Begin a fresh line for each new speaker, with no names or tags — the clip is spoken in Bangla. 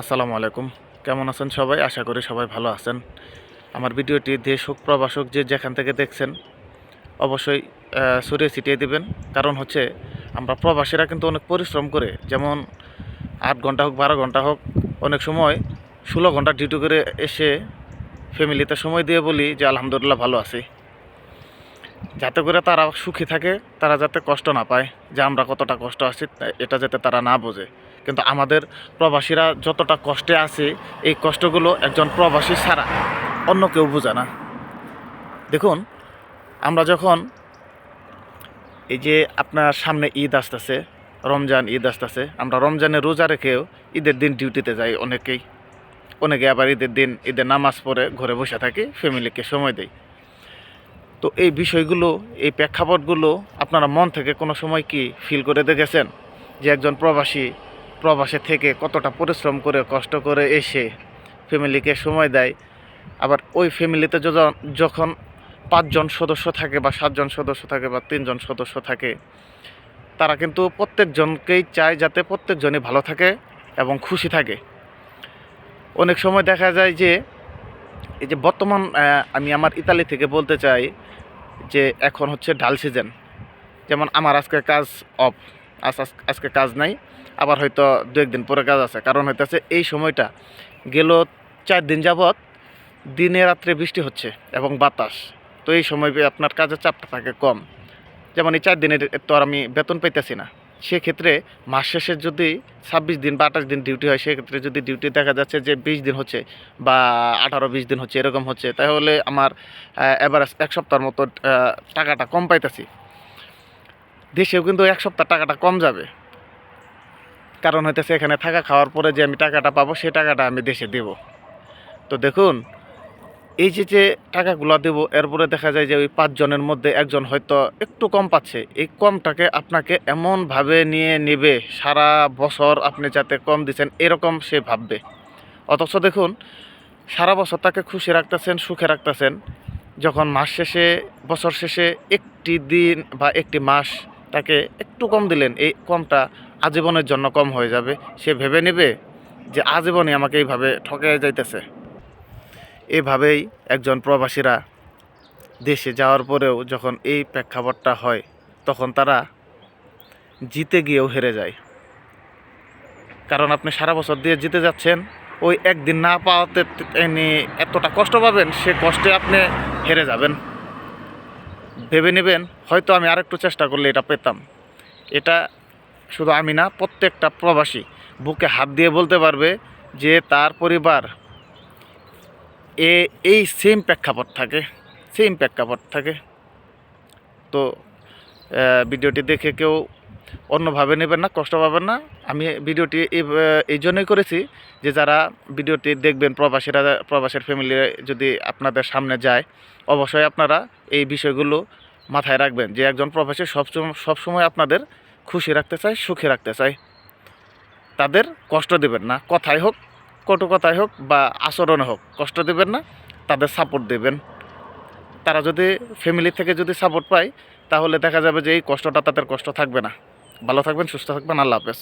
আসসালামু আলাইকুম। কেমন আছেন সবাই? আশা করি সবাই ভালো আছেন। আমার ভিডিওটি দেশ হোক প্রবাসক যে যেখান থেকে দেখছেন, অবশ্যই ছড়িয়ে ছিটিয়ে দিবেন। কারণ হচ্ছে, আমরা প্রবাসীরা কিন্তু অনেক পরিশ্রম করে, যেমন আট ঘণ্টা হোক, বারো ঘণ্টা হোক, অনেক সময় ষোলো ঘণ্টা ডিউটি করে এসে ফ্যামিলিতে সময় দিয়ে বলি যে, আলহামদুলিল্লাহ, ভালো আছি। যাতে করে তারা সুখী থাকে, তারা যাতে কষ্ট না পায় যে আমরা কতটা কষ্ট আছি, এটা যাতে তারা না বোঝে। কিন্তু আমাদের প্রবাসীরা যতটা কষ্টে আছে, এই কষ্টগুলো একজন প্রবাসী ছাড়া অন্য কেউ বোঝে না। দেখুন, আমরা যখন এই যে আপনার সামনে ঈদ আসতেছে, রমজান ঈদ আসতেছে, আমরা রমজানে রোজা রেখেও ঈদের দিন ডিউটিতে যাই অনেকেই। অনেকে আবার ঈদের দিন, ঈদের নামাজ পড়ে ঘরে বসে থাকি ফ্যামিলিকে সময় দেয় তো এই বিষয়গুলো, এই প্রেক্ষাপটগুলো আপনারা মন থেকে কোনো সময় কি ফিল করে দেখেছেন? যে একজন প্রবাসী প্রবাসে থেকে কতটা পরিশ্রম করে, কষ্ট করে এসে ফ্যামিলিকে সময় দেয়? আবার ওই ফ্যামিলিতে যখন পাঁচজন সদস্য থাকে বা সাতজন সদস্য থাকে বা তিনজন সদস্য থাকে, তারা কিন্তু প্রত্যেকজনকেই চায় যাতে প্রত্যেকজনই ভালো থাকে এবং খুশি থাকে। অনেক সময় দেখা যায় যে, এই যে বর্তমান আমি আমার ইতালি থেকে বলতে চাই যে এখন হচ্ছে ডাল সিজন যেমন আমার আজকে কাজ অফ আজ আজ- আজকে কাজ নাই, আবার হয়তো দু একদিন পরে কাজ আছে। কারণ হইতেছে এই সময়টা গেল চার দিন যাবৎ দিনে রাত্রে বৃষ্টি হচ্ছে এবং বাতাস। তো এই সময় আপনার কাজের চাপটা থাকে কম। যেমন এই চার দিনের তো আর আমি বেতন পাইতেছি না। সেক্ষেত্রে মাস শেষে যদি ছাব্বিশ দিন বা আঠাশ দিন ডিউটি হয়, সেক্ষেত্রে যদি ডিউটি দেখা যাচ্ছে যে বিশ দিন হচ্ছে বা আঠারো, বিশ দিন হচ্ছে, এরকম হচ্ছে, তাহলে আমার এভারেজ এক সপ্তাহের মতো টাকাটা কম পাইতেছি। দেশেও কিন্তু এক সপ্তাহ টাকাটা কম যাবে। কারণ হইতেছে এখানে থাকা খাওয়ার পরে যে আমি টাকাটা পাবো সেই টাকাটা আমি দেশে দেব। তো দেখুন এই যে যে টাকাগুলো দেবো, এরপরে দেখা যায় যে ওই পাঁচজনের মধ্যে একজন হয়তো একটু কম পাচ্ছে। এই কমটাকে আপনাকে এমনভাবে নিয়ে নেবে, সারা বছর আপনি যাতে কম দিচ্ছেন, এরকম সে ভাববে। অথচ দেখুন, সারা বছর তাকে খুশি রাখতেছেন, সুখে রাখতেছেন। যখন মাস শেষে, বছর শেষে একটি দিন বা একটি মাস তাকে একটু কম দিলেন, এই কমটা আজীবনের জন্য কম হয়ে যাবে। সে ভেবে নেবে যে আজীবনই আমাকে এইভাবে ঠকে যাইতেছে। এভাবেই একজন প্রবাসীরা দেশে যাওয়ার পরেও যখন এই প্রেক্ষাপটটা হয়, তখন তারা জিতে গিয়েও হেরে যায়। কারণ আপনি সারা বছর দিয়ে জিতে যাচ্ছেন, ওই একদিন না পাওয়াতে এতটা কষ্ট পাবেন, সে কষ্টে আপনি হেরে যাবেন। ভেবে নেবেন, হয়তো আমি আরেকটু চেষ্টা করলে এটা পেতাম। এটা শুধু আমি না, প্রত্যেকটা প্রবাসী বুকে হাত দিয়ে বলতে পারবে যে তার পরিবার এ, এই সেম প্রেক্ষাপট থাকে সেম প্রেক্ষাপট থাকে। তো ভিডিওটি দেখে কেউ অন্যভাবে নেবেন না, কষ্ট পাবেন না। আমি ভিডিওটি এই এই জন্যই করেছি যে যারা ভিডিওটি দেখবেন, প্রবাসীরা, প্রবাসের ফ্যামিলি যদি আপনাদের সামনে যায়, অবশ্যই আপনারা এই বিষয়গুলো মাথায় রাখবেন যে একজন প্রবাসী সবসময় সবসময় আপনাদের খুশি রাখতে চায়, সুখী রাখতে চায়। তাদের কষ্ট দেবেন না। কথাই হোক কটু হোক বা আচরণে হোক, কষ্ট দেবেন না, তাদের সাপোর্ট দেবেন। তারা যদি ফ্যামিলি থেকে যদি সাপোর্ট পায়, তাহলে দেখা যাবে যে এই কষ্টটা তাদের কষ্ট থাকবে না। ভালো থাকবেন, সুস্থ থাকবেন, আল্লাহ হাফেজ।